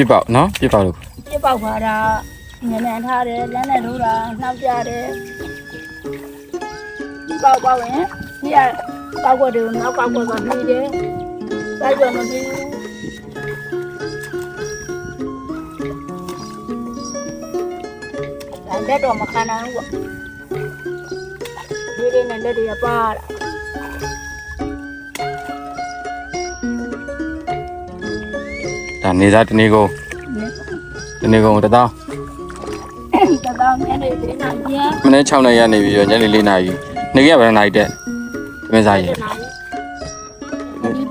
ပြစ်ပေါက်နော်ပြစ်ပေါက်လို့ပြစ်ပေါက်ခါတာငနန်ထားတယ်လမ်းနဲ့ထိုးတာနှောက်ကြတယ်ပြစ်ပေါက်ပေါက်ရင်ဒီကကောက်ွက်တွေကိုနောက်ကောက်ွက်ကနှီးတယ်စိုက်ကြမပြီးဘူးဒါလက်တော့မခံနိုင်ဘူးပေါ့ဒီလေးနဲ့လက်တွေကပါလာဒါနေသားတ နေကုန်တနေကုန်တစ်သောင်းတသောင်းနဲ့လေးနာကျန်မနေ့6နိုင်ရနေပြီးတော့ညနေ4နာရီနေကဘယ်နိုင်တက်သမင်းစားရေဒီ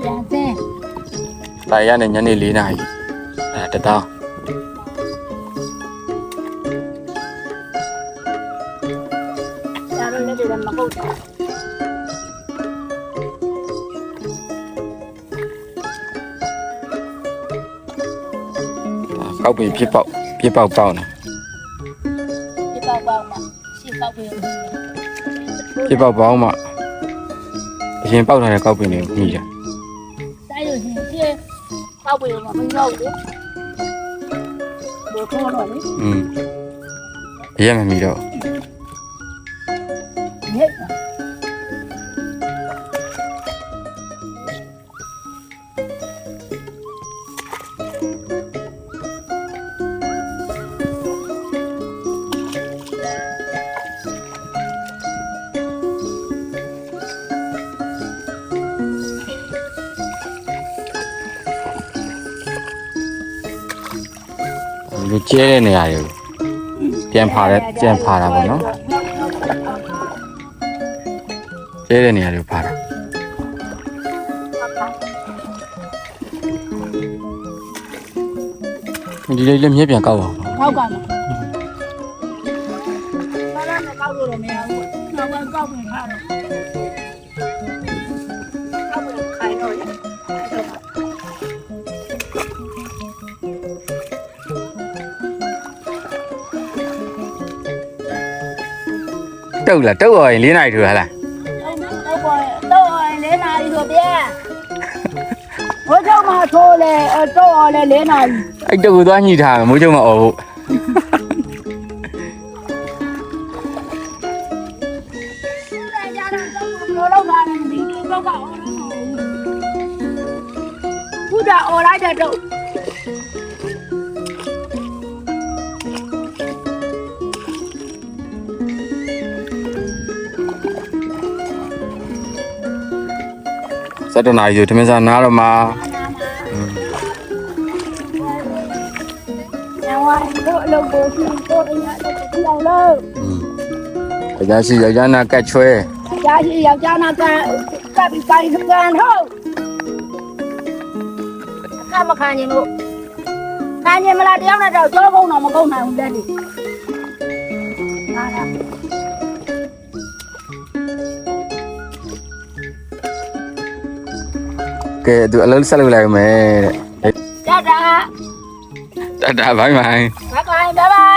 ပြန်စင်းဒါရနေညနေ4နာရီအဲ က်တွေကမဟုတ်ဘူးကောက်ပင်ပြစ်ပေါက်ပြစ်ပေါက်ပေါက်နေဒီပေါက်ပေါက်မှာရှေ့ပေါက်ပြီးပြစ်ပေါက်ပေါင်းမှအရင်ပေါက်ထားတဲ့ကောက်ပင်တွေကိုညှိကြတိုက်လို့ရှိရင်ရှေ့ပေါက်ပြီးတော့မရောက်ဘူးဘယ်ခေါ်တော့လဲอืมအရင်မမီတော့ညက် လူကျဲတဲ့နေရာတွေကိုပြန်ဖာတဲ့ပြန်ဖာတာပေါ့နော်ကျဲတဲ့နေရာတွေကိုဖာတာဒီလေးလည်းမြက်ပြန်ကောက်ပါဦးထောက်ကမှာဘာလဲမကောက်လို့တော့မရဘူးနောက်ပိုင်းကောက်ပြင်ထားတော့ တုတ်လားတုတ်ရောရင်၄နာရီထိုးဟလားတော့ပေါ်တော့လေးနာရီဆိုပြဲဘိုးချုပ်မှာထိုးလေတော့လေလေးနာရီအဲ့တုတ်ကိုသွားညှိထားမယ်မိုးချုံမអော်ဘူးလောလောကားလည်းဒီလောကအော်တော့ဘုရားအော်လိုက်တဲ့တော့ စက်တနာရီဆိုထမင်းစားနားတော့မှာညဝိုင်းတို့အလုပ်ကိုကြည့်တို့အရာတော့ကြည့်အောင်လို့အကြရှိယောက်ျားနာကတ်ချွဲရာရှိယောက်ျားနာကကပ်ပြီးကိုင်းကန်ဟုတ်အခမခံရင်လို့ခံရင်မလားတယောက်နဲ့တော့ကြောကုန်းတော့မကုန်းနိုင်ဘူးလက်ဒီဟာလား ကဲသူအလုံးဆက်လုပ်လိုက်မယ်တတာတဲ့တတ်တာဘိုင်းဘိုင်းဘိုင်ဘိုင်ဘိုင်